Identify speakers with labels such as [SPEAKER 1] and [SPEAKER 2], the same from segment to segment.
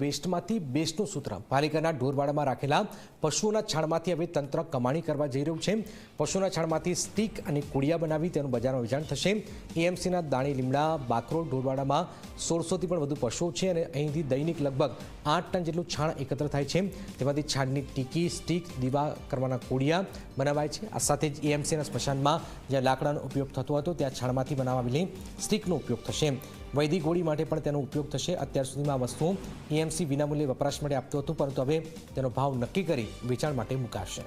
[SPEAKER 1] વેસ્ટમાંથી બેસ્ટનું સૂત્ર. પાલિકાના ઢોરવાડામાં રાખેલા પશુઓના છાણમાંથી હવે તંત્ર કમાણી કરવા જઈ રહ્યું છે. પશુના છાણમાંથી સ્ટીક અને કુડિયા બનાવી તેનું બજારમાં વેચાણ થશે. એએમસીના દાણી, લીમડા, બાકરોલ ઢોરવાડામાં સોળસોથી પણ વધુ પશુઓ છે અને અહીંથી દૈનિક લગભગ આઠ ટન જેટલું છાણ એકત્ર થાય છે. તેમાંથી છાણની ટીકી, સ્ટીક, દીવા કરવાના કુડિયા બનાવાય છે. આ સાથે જ એએમસીના સ્મશાનમાં જ્યાં લાકડાનો ઉપયોગ થતો હતો, ત્યાં છાણમાંથી બનાવાયેલી સ્ટીકનો ઉપયોગ થશે. વૈદિક ગોળી માટે પણ તેનો ઉપયોગ થશે. અત્યાર સુધીમાં આ વસ્તુ એએમસી વિનામૂલ્યે વપરાશ માટે આપતું હતું, પરંતુ હવે તેનો ભાવ નક્કી કરી વેચાણ માટે મુકાશે.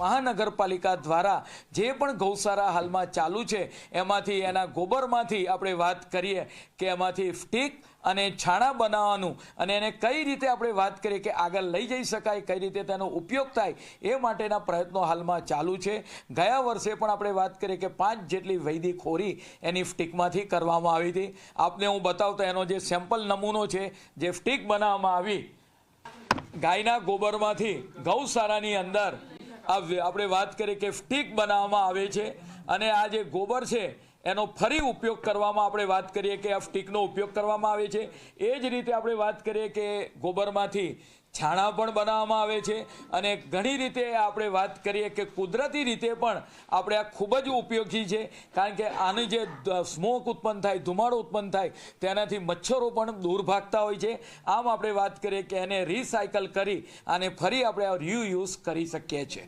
[SPEAKER 2] મહાનગરપાલિકા દ્વારા જે પણ ગૌશાળા હાલમાં ચાલુ છે, એમાંથી એના ગોબરમાંથી આપણે વાત કરીએ કે એમાંથી સ્ટીક અને છાણા બનાવવાનું અને એને કઈ રીતે આપણે વાત કરીએ કે આગળ લઈ જઈ શકાય, કઈ રીતે તેનો ઉપયોગ થાય, એ માટેના પ્રયત્નો હાલમાં ચાલુ છે. ગયા વર્ષે પણ આપણે વાત કરીએ કે પાંચ જેટલી વૈદિક ખોરી એની સ્ટીકમાંથી કરવામાં આવી હતી. આપને હું બતાવતો એનો જે સેમ્પલ નમૂનો છે, જે સ્ટીક બનાવવામાં આવી ગાયના ગોબરમાંથી ગૌશાળાની અંદર આ આપણે વાત કરીએ કે સ્ટીક બનાવવામાં આવે છે અને આ જે ગોબર છે, એનો ફરી ઉપયોગ કરવામાં આપણે વાત કરીએ કે આ સ્ટીકનો ઉપયોગ કરવામાં આવે છે. એ જ રીતે આપણે વાત કરીએ કે ગોબરમાંથી છાણા પણ બનાવવામાં આવે છે અને ઘણી રીતે આપણે વાત કરીએ કે કુદરતી રીતે પણ આપણે આ ખૂબ જ ઉપયોગી છે. કારણ કે આની જે સ્મોક ઉત્પન્ન થાય, ધુમાડો ઉત્પન્ન થાય, તેનાથી મચ્છરો પણ દૂર ભાગતા હોય છે. આમ આપણે વાત કરીએ કે એને રિસાયકલ કરી અને ફરી આપણે રીયુઝ કરી શકીએ છીએ.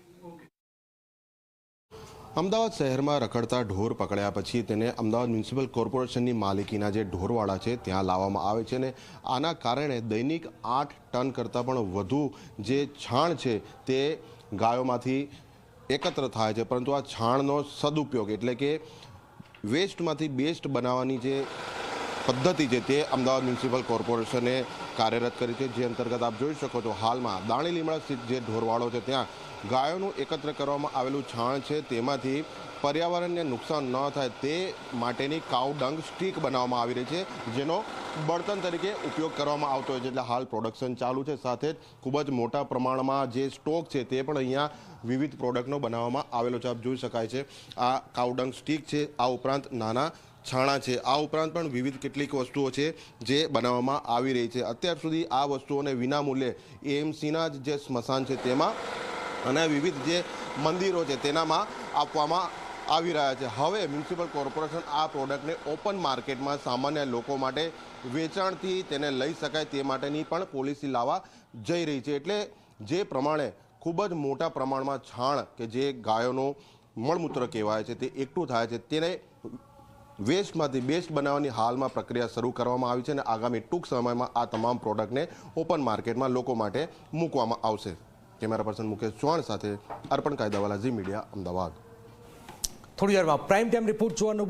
[SPEAKER 3] અમદાવાદ શહેરમાં રખડતા ઢોર પકડ્યા પછી તેને અમદાવાદ મ્યુનિસિપલ કોર્પોરેશનની માલિકીના જે ઢોરવાળા છે ત્યાં લાવવામાં આવે છે અને આના કારણે દૈનિક આઠ ટન કરતાં પણ વધુ જે છાણ છે તે ગાયોમાંથી એકત્ર થાય છે. પરંતુ આ છાણનો સદુપયોગ એટલે કે વેસ્ટમાંથી બેસ્ટ બનાવવાની જે પદ્ધતિ છે તે અમદાવાદ મ્યુનિસિપલ કોર્પોરેશને કાર્યરત કરી છે, જે અંતર્ગત આપ જોઈ શકો છો હાલમાં દાણી લીમડા સ્થિત જે ઢોરવાડો છે, ત્યાં ગાયોનું એકત્ર કરવામાં આવેલું છાણ છે. તેમાંથી પર્યાવરણને નુકસાન ન થાય તે માટેની કાઉ ડંગ સ્ટીક બનાવવામાં આવી રહી છે, જેનો બળતણ તરીકે ઉપયોગ કરવામાં આવતો હોય છે. એટલે હાલ પ્રોડક્શન ચાલુ છે, સાથે જ ખૂબ જ મોટા પ્રમાણમાં જે સ્ટોક છે તે પણ અહીંયા વિવિધ પ્રોડક્ટનો બનાવવામાં આવેલો છે. આપ જોઈ શકાય છે, આ કાઉડંગ સ્ટીક છે. આ ઉપરાંત નાના છાણા છે. આ ઉપરાંત પણ વિવિધ કેટલીક વસ્તુઓ છે જે બનાવવામાં આવી રહી છે. અત્યાર સુધી આ વસ્તુઓને વિનામૂલ્યે એએમસીના જે સ્મશાન છે તેમાં અને વિવિધ જે મંદિરો છે તેનામાં આપવામાં આવી રહ્યા છે. હવે મ્યુનિસિપલ કોર્પોરેશન આ પ્રોડક્ટને ઓપન માર્કેટમાં સામાન્ય લોકો માટે વેચાણથી તેને લઈ શકાય તે માટેની પણ પોલિસી લાવવા જઈ રહી છે. એટલે જે પ્રમાણે ખૂબ જ મોટા પ્રમાણમાં છાણ કે જે ગાયોનું મળમૂત્ર કહેવાય છે તે એકઠું થાય છે તેને વેસ્ટમાંથી બેસ્ટ બનાવવાની હાલમાં પ્રક્રિયા શરૂ કરવામાં આવી છે અને આગામી ટૂંક સમયમાં આ તમામ પ્રોડક્ટને ઓપન માર્કેટમાં લોકો માટે મૂકવામાં આવશે. કેમેરા પર્સન મુકેશ ચૌહાણ સાથે અર્પણ કાયદાવાલા ઝી મીડિયા, અમદાવાદ.
[SPEAKER 1] થોડી વારમાં પ્રાઇમ ટાઈમ રિપોર્ટ જોવાનું